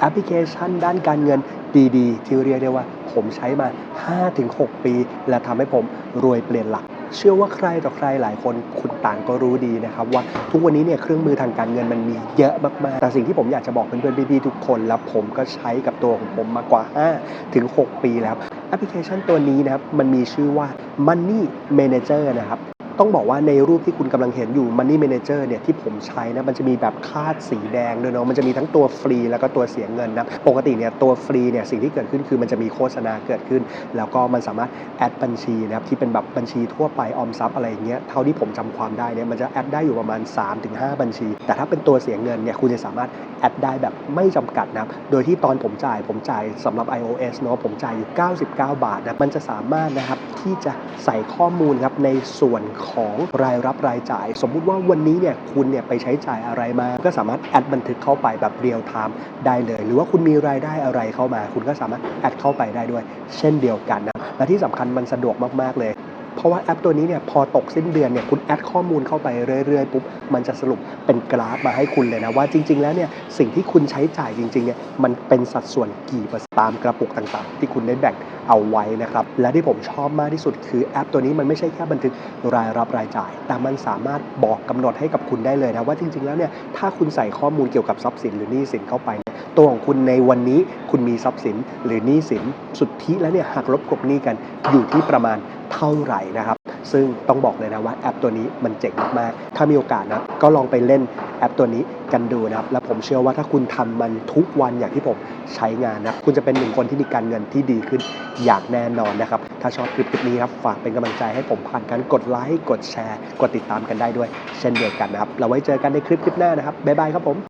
แอปพลิเคชันด้านการเงินดีๆ ที่เรียกได้ว่า ผมใช้มา 5-6 ปี และทำให้ผมรวยเปลี่ยนหลักเชื่อว่าใครต่อใครหลายคนคุณต่างก็รู้ดีนะครับ ว่าทุกวันนี้เนี่ยเครื่องมือทางการเงินมันมีเยอะมากๆ แต่สิ่งที่ผมอยากจะบอกเพื่อนๆพี่ๆทุกคน และผมก็ใช้กับตัวของผมมากว่า 5 ถึง 6 ปีแล้วแอปพลิเคชันตัวนี้นะครับ มันมีชื่อว่า Money Manager นะครับ ต้องบอกว่าในรูปที่คุณกำลังเห็นอยู่ Money Manager เนี่ยที่ผมใช้นะมันจะมีแบบคาดสีแดงด้วยเนาะมันจะมีทั้งตัวฟรีแล้วก็ตัวเสียเงินนะปกติเนี่ยตัวฟรีเนี่ยสิ่งที่เกิดขึ้นคือมันจะมีโฆษณาเกิดขึ้น แล้วก็มันสามารถแอดบัญชีนะครับที่เป็นแบบบัญชีทั่วไปออมทรัพย์อะไรอย่างเงี้ยเท่าที่ผมจำความได้เนี่ยมันจะแอดได้อยู่ประมาณ 3-5 บัญชี แต่ถ้าเป็นตัวเสียเงินเนี่ยคุณจะสามารถแอดได้แบบไม่จำกัดนะโดยที่ตอนผมจ่ายผมจ่ายสำหรับ iOS เนาะผมจ่ายอยู่ 99 บาทนะมันจะสามารถนะครับที่จะใส่ข้อมูลครับในส่วนของรายรับรายจ่าย สมมุติว่าวันนี้เนี่ยคุณเนี่ยไปใช้จ่ายอะไรมา ก็สามารถแอดบันทึกเข้าไปแบบเรียลไทม์ได้เลย หรือว่าคุณมีรายได้อะไรเข้ามา คุณก็สามารถแอดเข้าไปได้ด้วย เช่นเดียวกันนะและที่สำคัญมันสะดวกมากๆเลยเพราะว่าแอปตัวนี้เนี่ยพอตกสิ้นเดือนเนี่ยคุณแอดข้อมูลเข้าไปเรื่อยๆปุ๊บมันจะสรุปเป็นกราฟมาให้คุณเลยนะว่าจริง ๆ แล้วเนี่ยสิ่งที่คุณใช้จ่ายจริงๆเนี่ยมันเป็นสัดส่วนกี่เปอร์เซ็นต์ตามกระปุกต่างๆ ที่คุณได้แบ่ง เอาไว้นะครับ และที่ผมชอบมากที่สุดคือแอปตัวนี้มันไม่ใช่แค่บันทึกรายรับรายจ่าย แต่มันสามารถบอกกำหนดให้กับคุณได้เลยนะว่าจริง ๆ แล้วเนี่ยถ้าคุณใส่ข้อมูลเกี่ยวกับทรัพย์สินหรือหนี้สินเข้าไปเนี่ยตัวของคุณในวันนี้คุณมีทรัพย์สินหรือหนี้สินสุทธิแล้วเนี่ยหักลบกลบหนี้กันอยู่ที่ประมาณเท่าไหร่นะครับ ซึ่งต้องบอกเลยนะว่าแอปตัวนี้มันเจ๋งมากๆ ถ้ามีโอกาสนะก็ลองไปเล่นแอปตัวนี้กันดูนะครับ และผมเชื่อว่าถ้าคุณทำมันทุกวันอย่างที่ผมใช้งานนะ คุณจะเป็นหนึ่งคนที่มีการเงินที่ดีขึ้นอย่างแน่นอนนะครับ ถ้าชอบคลิปคลิปนี้ครับ ฝากเป็นกำลังใจให้ผมผ่านการกดไลค์ กดแชร์ กดติดตามกันได้ด้วย เช่นเดียวกันนะครับ เราไว้เจอกันในคลิปคลิปหน้านะครับ บ๊ายบายครับผม